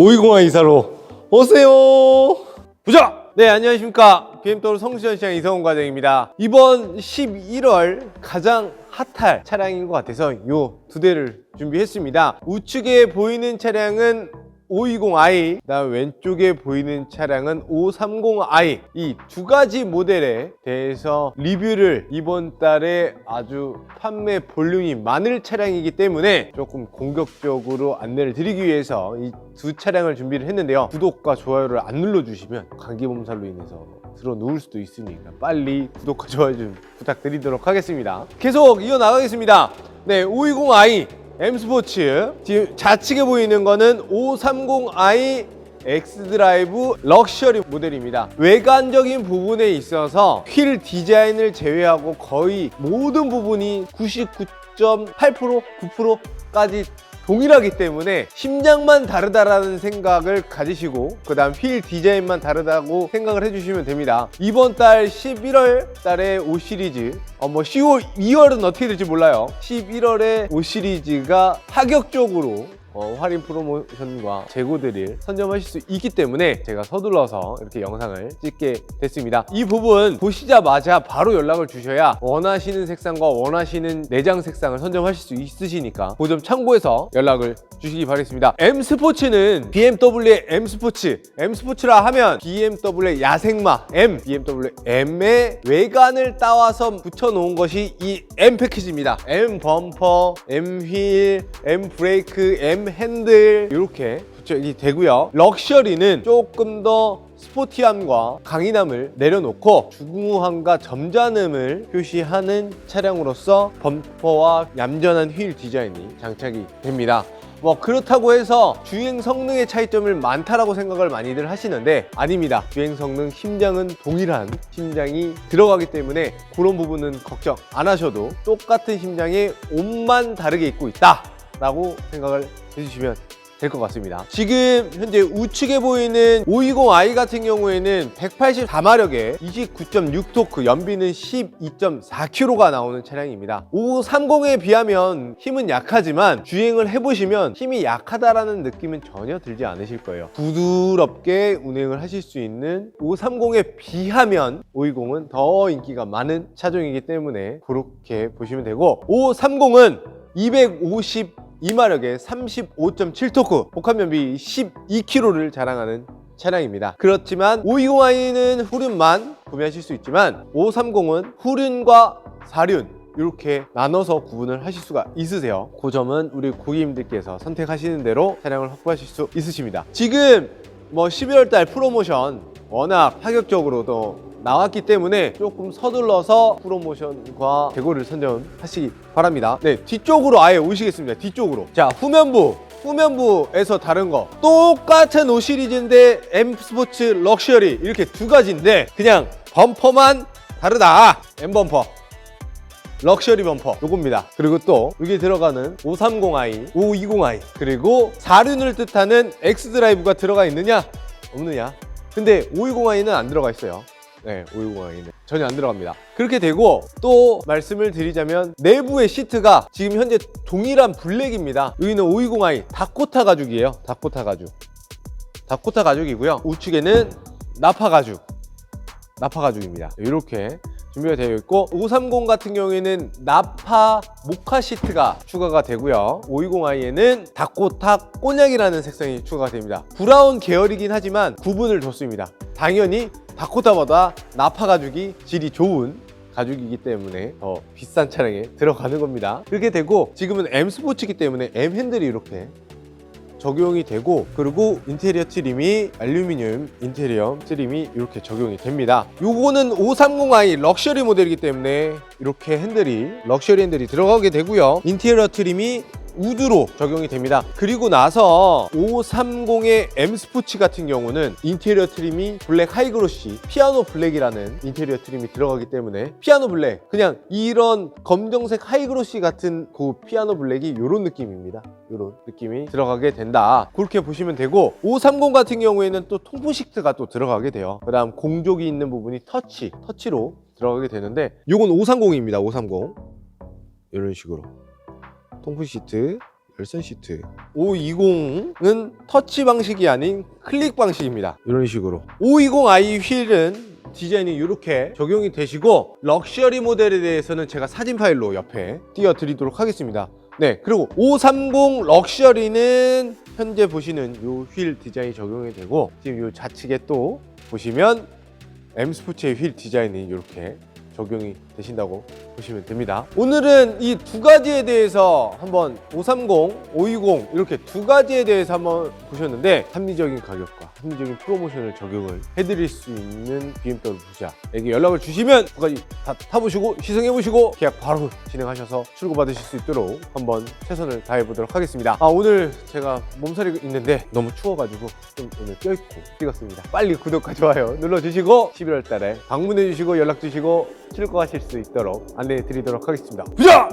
520화 이사로 오세요. 보자. 네 안녕하십니까 BMW 성수전 시장 이성훈 과장입니다. 이번 11월 가장 핫할 차량인 것 같아서 요두 대를 준비했습니다. 우측에 보이는 차량은 520i, 그다음 왼쪽에 보이는 차량은 530i 이 두 가지 모델에 대해서 리뷰를 이번 달에 아주 판매 볼륨이 많을 차량이기 때문에 조금 공격적으로 안내를 드리기 위해서 이 두 차량을 준비를 했는데요. 구독과 좋아요를 안 눌러주시면 감기 몸살로 인해서 들어 누울 수도 있으니까 빨리 구독과 좋아요 좀 부탁드리도록 하겠습니다. 계속 이어 나가겠습니다. 네, 520i M 스포츠 지금 좌측에 보이는 거는 530i 엑스드라이브 럭셔리 모델입니다. 외관적인 부분에 있어서 휠 디자인을 제외하고 거의 모든 부분이 99.8% 9%까지 동일하기 때문에 심장만 다르다라는 생각을 가지시고 그 다음 휠 디자인만 다르다고 생각을 해주시면 됩니다. 이번 달 11월 달에 5 시리즈 어 뭐 10월 2월은 어떻게 될지 몰라요. 11월에 5 시리즈가 파격적으로 어, 할인 프로모션과 재고들을 선점하실 수 있기 때문에 제가 서둘러서 이렇게 영상을 찍게 됐습니다. 이 부분 보시자마자 바로 연락을 주셔야 원하시는 색상과 원하시는 내장 색상을 선점하실 수 있으시니까 그 점 참고해서 연락을 주시기 바라겠습니다. M 스포츠는 BMW의 M 스포츠, M 스포츠라 하면 BMW의 야생마 M, BMW M의 외관을 따와서 붙여놓은 것이 이 M 패키지입니다. M 범퍼, M 휠, M 브레이크, M 핸들 이렇게 붙여이 되고요. 럭셔리는 조금 더 스포티함과 강인함을 내려놓고 중후함과 점잖음을 표시하는 차량으로서 범퍼와 얌전한 휠 디자인이 장착이 됩니다. 뭐 그렇다고 해서 주행 성능의 차이점을 많다라고 생각을 많이들 하시는데 아닙니다. 주행 성능 심장은 동일한 심장이 들어가기 때문에 그런 부분은 걱정 안 하셔도 똑같은 심장에 옷만 다르게 입고 있다 라고 생각을 해주시면 될 것 같습니다. 지금 현재 우측에 보이는 520i 같은 경우에는 184마력에 29.6토크, 연비는 12.4km가 나오는 차량입니다. 530에 비하면 힘은 약하지만 주행을 해보시면 힘이 약하다라는 느낌은 전혀 들지 않으실 거예요. 부드럽게 운행을 하실 수 있는 530에 비하면 520은 더 인기가 많은 차종이기 때문에 그렇게 보시면 되고 530은 250 이마력에 35.7토크, 복합연비 12km를 자랑하는 차량입니다. 그렇지만 520i는 후륜만 구매하실 수 있지만 530은 후륜과 사륜 이렇게 나눠서 구분을 하실 수가 있으세요. 그 점은 우리 고객님들께서 선택하시는 대로 차량을 확보하실 수 있으십니다. 지금 뭐 12월 달 프로모션 워낙 파격적으로도 나왔기 때문에 조금 서둘러서 프로모션과 재고를 선점하시기 바랍니다. 네, 뒤쪽으로 아예 오시겠습니다. 뒤쪽으로. 자, 후면부. 후면부에서 다른 거 똑같은 5 시리즈인데 M 스포츠 럭셔리 이렇게 두 가지인데 그냥 범퍼만 다르다 M 범퍼 럭셔리 범퍼 요겁니다 그리고 또 여기 들어가는 530i 520i 그리고 사륜을 뜻하는 X드라이브가 들어가 있느냐 없느냐 근데 520i는 안 들어가 있어요 네, 520i는 전혀 안 들어갑니다. 그렇게 되고 또 말씀을 드리자면 내부의 시트가 지금 현재 동일한 블랙입니다. 여기는 520i 다코타 가죽이에요. 다코타 가죽. 다코타 가죽이고요. 우측에는 나파 가죽. 나파 가죽입니다. 이렇게 준비가 되어 있고 530 같은 경우에는 나파 모카 시트가 추가가 되고요 520i에는 다코타 꼬냑이라는 색상이 추가가 됩니다 브라운 계열이긴 하지만 구분을 줬습니다 당연히 다코타보다 나파 가죽이 질이 좋은 가죽이기 때문에 더 비싼 차량에 들어가는 겁니다. 그렇게 되고 지금은 M 스포츠이기 때문에 M 핸들이 이렇게 적용이 되고 그리고 인테리어 트림이 알루미늄 인테리어 트림이 이렇게 적용이 됩니다. 요거는 530i 럭셔리 모델이기 때문에 이렇게 핸들이 럭셔리 핸들이 들어가게 되고요. 인테리어 트림이 우드로 적용이 됩니다. 그리고 나서 530의 M 스포츠 같은 경우는 인테리어 트림이 블랙 하이그로시 피아노 블랙이라는 인테리어 트림이 들어가기 때문에 피아노 블랙 그냥 이런 검정색 하이그로시 같은 그 피아노 블랙이 이런 느낌입니다. 이런 느낌이 들어가게 된다. 그렇게 보시면 되고 530 같은 경우에는 또 통풍 시트가 또 들어가게 돼요. 그 다음 공족이 있는 부분이 터치 터치로 들어가게 되는데 이건 530입니다 530 이런 식으로 통풍 시트 별선 시트. 520은 터치 방식이 아닌 클릭 방식입니다. 이런 식으로. 520i 휠은 디자인이 이렇게 적용이 되시고 럭셔리 모델에 대해서는 제가 사진 파일로 옆에 띄워드리도록 하겠습니다. 네 그리고 530 럭셔리는 현재 보시는 이 휠 디자인이 적용이 되고 지금 이 좌측에 또 보시면 M 스포츠의 휠 디자인이 이렇게 적용이 되신다고 보시면 됩니다. 오늘은 이 두 가지에 대해서 한번 530, 520 이렇게 두 가지에 대해서 한번 보셨는데 합리적인 가격과 합리적인 프로모션을 적용을 해드릴 수 있는 BMW 부자에게 연락을 주시면 두 가지 다 타보시고 시승해보시고 계약 바로 진행하셔서 출고 받으실 수 있도록 한번 최선을 다해보도록 하겠습니다. 아 오늘 제가 몸살이 있는데 너무 추워가지고 좀 오늘 껴입고 찍었습니다. 빨리 구독과 좋아요 눌러주시고 11월 달에 방문해주시고 연락 주시고 출고하실 수 있도록 안내해 드리도록 하겠습니다. 부자!